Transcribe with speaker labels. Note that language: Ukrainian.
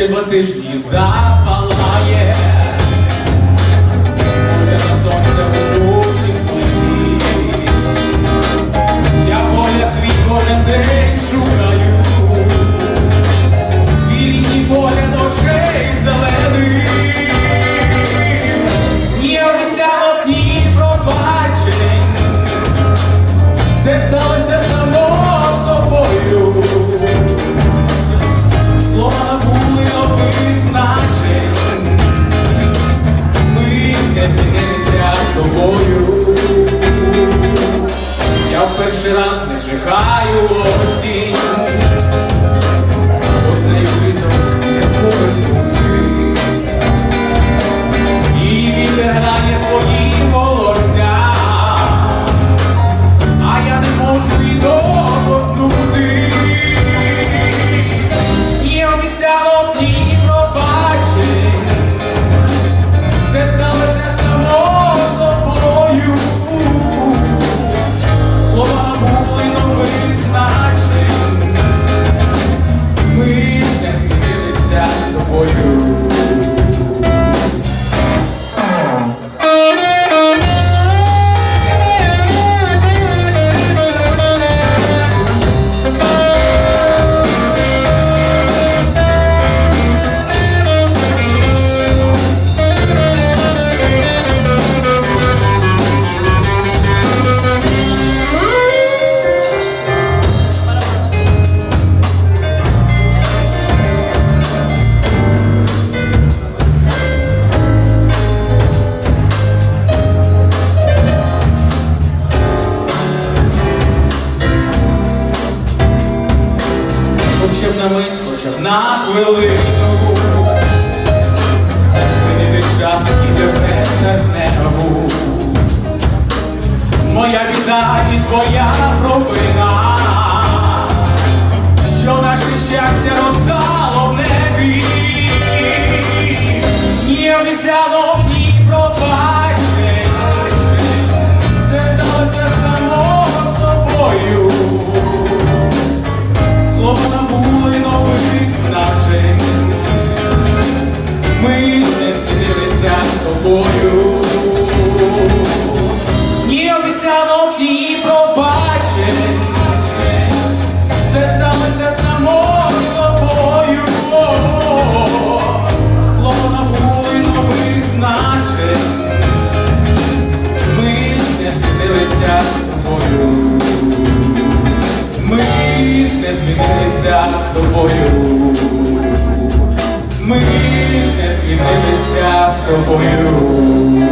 Speaker 1: ще два тижні запалає. Може на сонце в плині. Я поля твій кожен день шукаю. Твій погляд очей зелених. Ні обіцянок, ні пробачень. Все сталося you на хвилину. Змінити час і тебе серневу Моя біда і твоя провина. Що наше щастя розтало в небі. Ні обіцянок, змінилися з тобою. Ми ж не змінилися з тобою. Ми ж не змінилися з тобою.